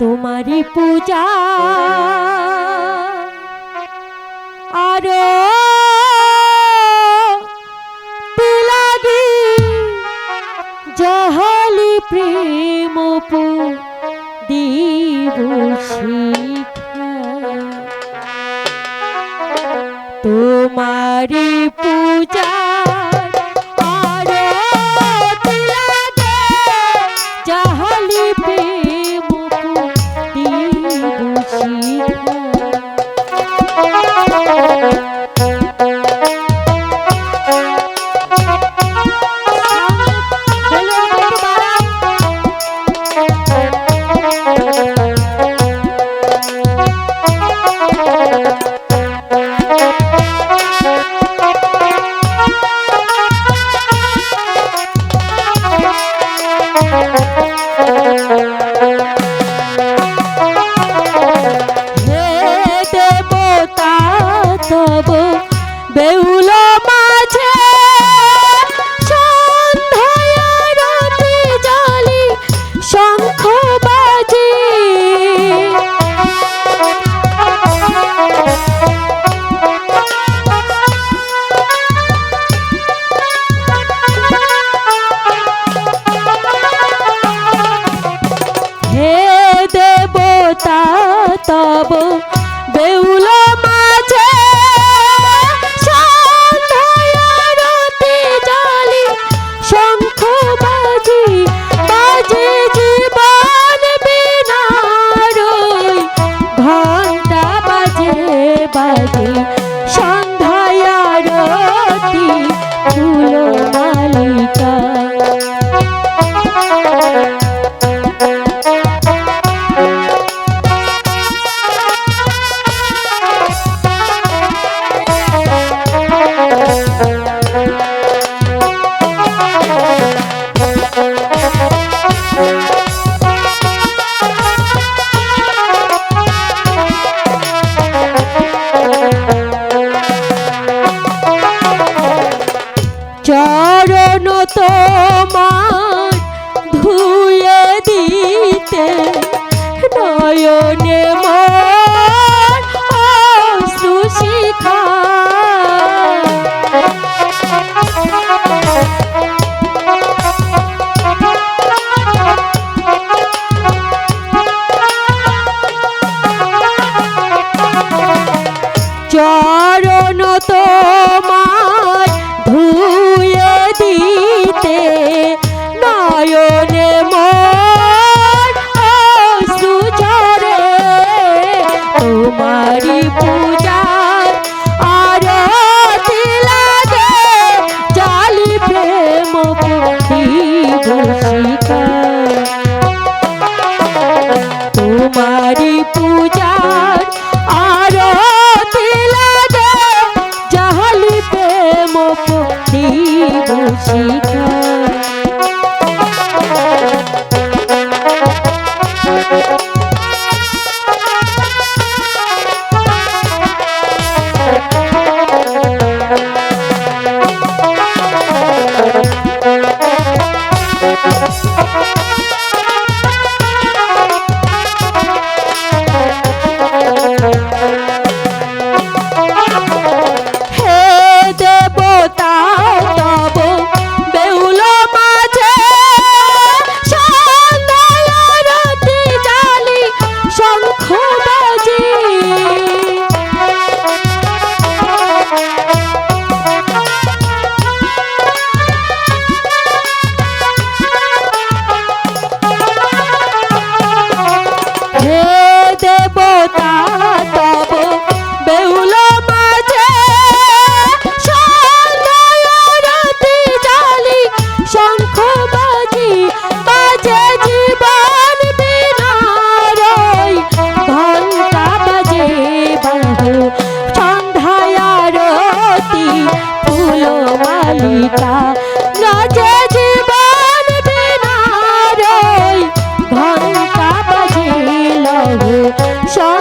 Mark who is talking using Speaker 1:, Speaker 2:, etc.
Speaker 1: তোমারি পূজা। আরও তুলাদি জহলি প্রেম পু দিবসী তোমারি পূজা তব তোমার ধুয়ে দিতে নয়নে মা 好奇怪。tchau.